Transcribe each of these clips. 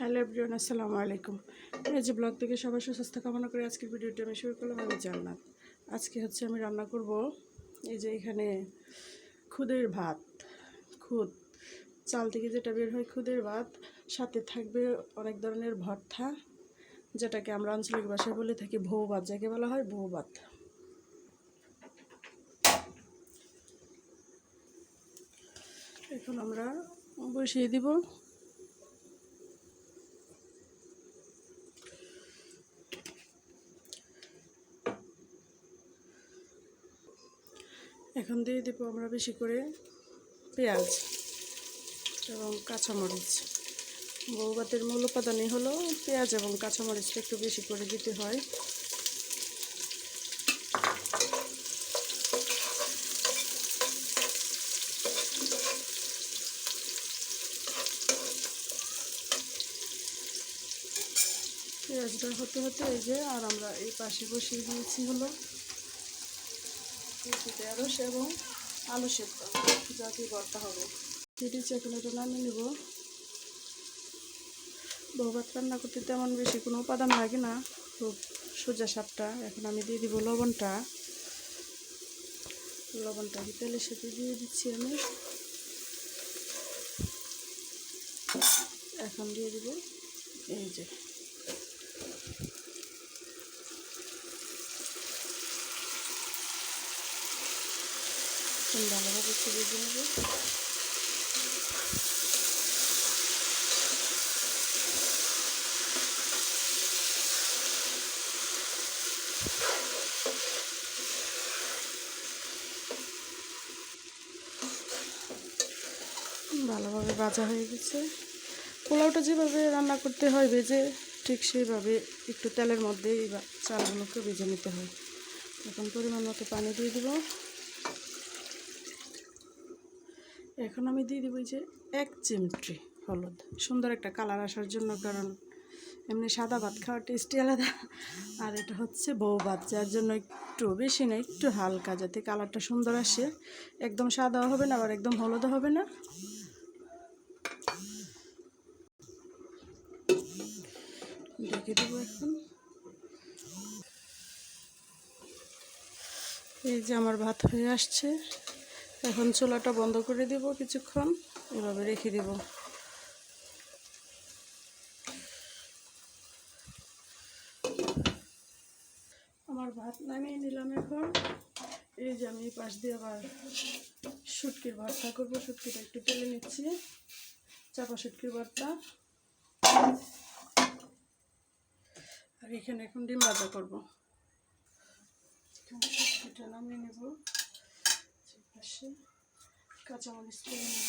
Hello everyone, আসসালামু আলাইকুম। এই যে ব্লগ থেকে সবাই সুস্বাস্থ্য কামনা করে আজকের ভিডিওটি আমি শুরু করলাম, আমি জান্নাত। আজকে হচ্ছে আমি রান্না করব এই যে এখানে খুদের ভাত, খুদ। চাল থেকে যেটা বের হয় খুদের ভাত, সাথে থাকবে অনেক ধরনের ভর্তা, যেটাকে আমরা আঞ্চলিক ভাষায় বলে থাকি ভৌ ভাত যাকে বলা হয় ভৌ ভাত এখন আমরা বসিয়ে দিব এখন দিয়ে দেবো আমরা বেশি করে পেঁয়াজ এবং কাঁচামরিচ। বৌভাতের মূল উপাদানই হলো পেঁয়াজ এবং কাঁচামরিচটা একটু বেশি করে দিতে হয়। পেঁয়াজটা হতে হতে এই যে আর আমরা এই পাশে বসিয়ে দিয়েছি হলো কিছু ঢেঁড়স এবং আলু সেদ্ধ যাতে ভর্তা হবে। এখন এটা নামিয়ে নেব। বৌভাত রান্না করতে তেমন বেশি কোনো উপাদান লাগে না। খুব সোজা সাপটা এখন আমি দিয়ে দিব লবণটা। লবণটা কি তেলের সাথে দিয়ে দিচ্ছি আমি। এখন দিয়ে দিব এই যে ভালোভাবে একটু ভেজে নেব ভালোভাবে ভাজা হয়ে গেছে। পোলাওটা যেভাবে রান্না করতে হয়, ভেজে ঠিক সেইভাবে একটু তেলের মধ্যে চালগুলোকে ভেজে নিতে হয়। এখন পরিমাণ মতো পানি দিয়ে দেবো। এখন আমি দিয়ে দেবো যে এক চিমটি হলুদ। সুন্দর একটা কালার আসার জন্য কারণ এমনি সাদা ভাত খাওয়ার টেস্টি আলাদা। আর এটা হচ্ছে বউ ভাত, যার জন্য একটু বেশি না, একটু হালকা যাতে কালারটা সুন্দর আসে। একদম সাদাও হবে না, আবার একদম হলুদও হবে না। ঢেকে দেবো এখন। এই যে আমার ভাত হয়ে আসছে। এখন চুলাটা বন্ধ করে দেব কিছুক্ষণ। এভাবে রেখে দেব। আমার ভাত নামিয়ে নিলাম এখন। এই যে আমি পাশ দিয়ে আবার শুটকির ভর্তা করব। শুটকিটা একটু তেলে নিচ্ছি। চাপা শুটকির ভর্তা। আর এখানে এখন ডিম ভাজা করব। শুটকিটা নামিয়ে নেব। পাশে। কাঁচামরিচ তুলে নেব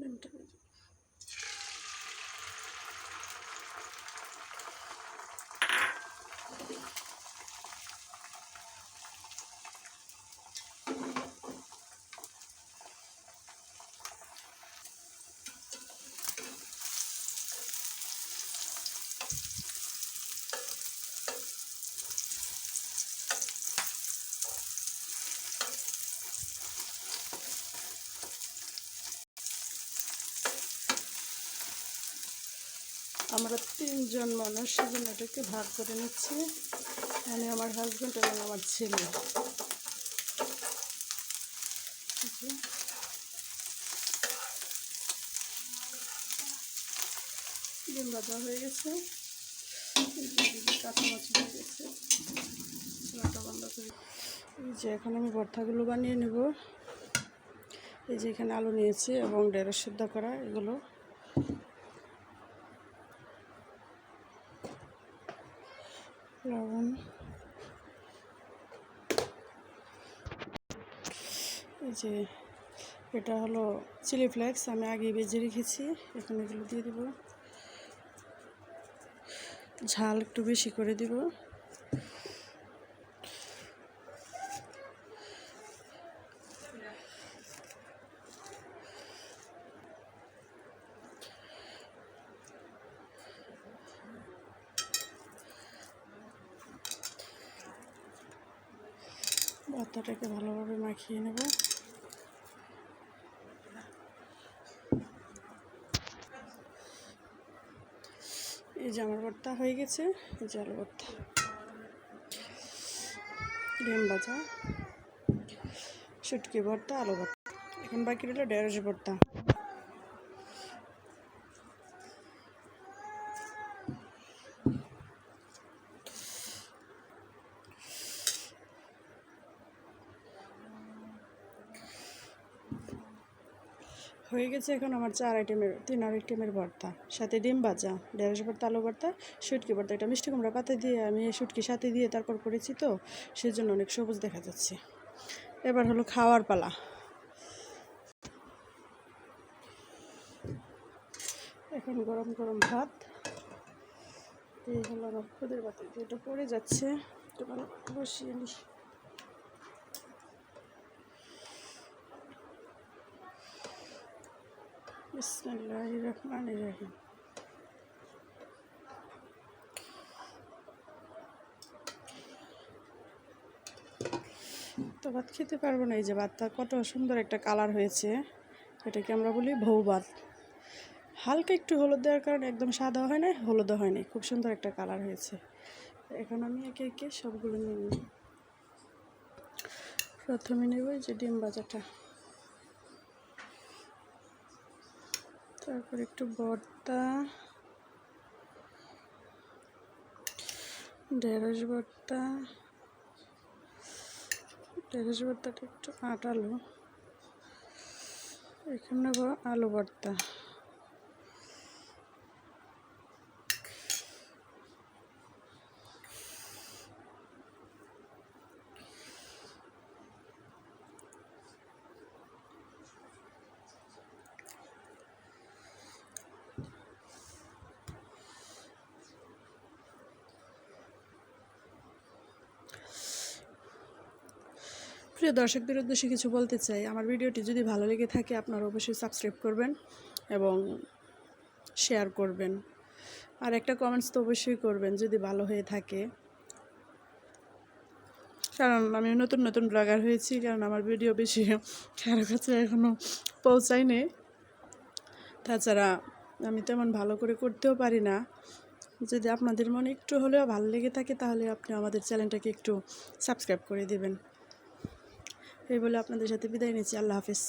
ডিমটা ভেজে আমরা তিনজন মানুষ, সেজন্য এটাকে ভাগ করে নিচ্ছি। আমি আমার হাজব্যান্ড এবং আমার ছেলে। ডিম ভাজা হয়ে গেছে। কাঁচামাচ হয়ে গেছে। বন্ধ করে। এই যে এখন আমি ভর্তাগুলো বানিয়ে নেব। এই যে এখানে আলু নিয়েছি এবং ঢেঁড়স সিদ্ধ করা, এগুলো। লবণ। যে এটা হলো চিলি ফ্লেক্স, আমি আগে বেজে রেখেছি, এখন এগুলো দিয়ে দেব। ঝাল একটু বেশি করে দিব। ভর্তাটাকে ভালোভাবে মাখিয়ে নেব। এই জামার ভর্তা হয়ে গেছে আলু ভর্তা ডিম ভাজা, শুটকি ভর্তা আলু ভর্তা এখন বাকি রইল ঢেঁড়স ভর্তা হয়ে গেছে এখন আমার চার আইটেমের, তিন আইটেমের ভর্তা। সাথে ডিম ভাজা, ঢেঁড়স ভর্তা, আলু ভর্তা, শুটকি ভর্তা এটা মিষ্টি কুমড়া পাতা দিয়ে আমি শুটকি সাথে দিয়ে তারপর করেছি তো সেই জন্য অনেক সবুজ দেখা যাচ্ছে। এবার হলো খাওয়ার পালা। এখন গরম গরম ভাত। এই হলো আমার খুদের ভাত। যেটা পড়ে যাচ্ছে। বসিয়ে নিই। বিসমিল্লাহ রহমান রহিম তো ভাত খেতে পারব না, এই যে ভাতটা কত সুন্দর একটা কালার হয়েছে, এটাকে আমরা বলি ভৌ ভাত হালকা একটু হলুদ দেওয়ার কারণে একদম সাদা হয় না হলুদও হয় খুব সুন্দর একটা কালার হয়েছে। এখন আমি একে একে সবগুলো নিয়ে নিই। প্রথমে নেব যে ডিম ভাজাটা। তারপর একটু ভর্তা ঢেঁড়স ভর্তা ঢেঁড়স ভর্তাটা একটু আটালো এখানে আলু ভর্তা। প্রিয় দর্শকদের উদ্দেশ্যে কিছু বলতে চাই। আমার ভিডিওটি যদি ভালো লেগে থাকে, আপনারা অবশ্যই সাবস্ক্রাইব করবেন এবং শেয়ার করবেন। আর একটা কমেন্টস তো অবশ্যই করবেন যদি ভালো হয়ে থাকে। কারণ আমি নতুন নতুন ব্লগার হয়েছি, কারণ আমার ভিডিও বেশি কারও কাছে এখনও পৌঁছায়নি। তাছাড়া আমি তেমন ভালো করে করতেও পারি না। যদি আপনাদের মনে একটু হলেও ভালো লেগে থাকে, তাহলে আপনি আমাদের চ্যানেলটাকে একটু সাবস্ক্রাইব করে দেবেন। এই বলে আপনাদের সাথে বিদায় নিচ্ছি। আল্লাহ হাফিজ।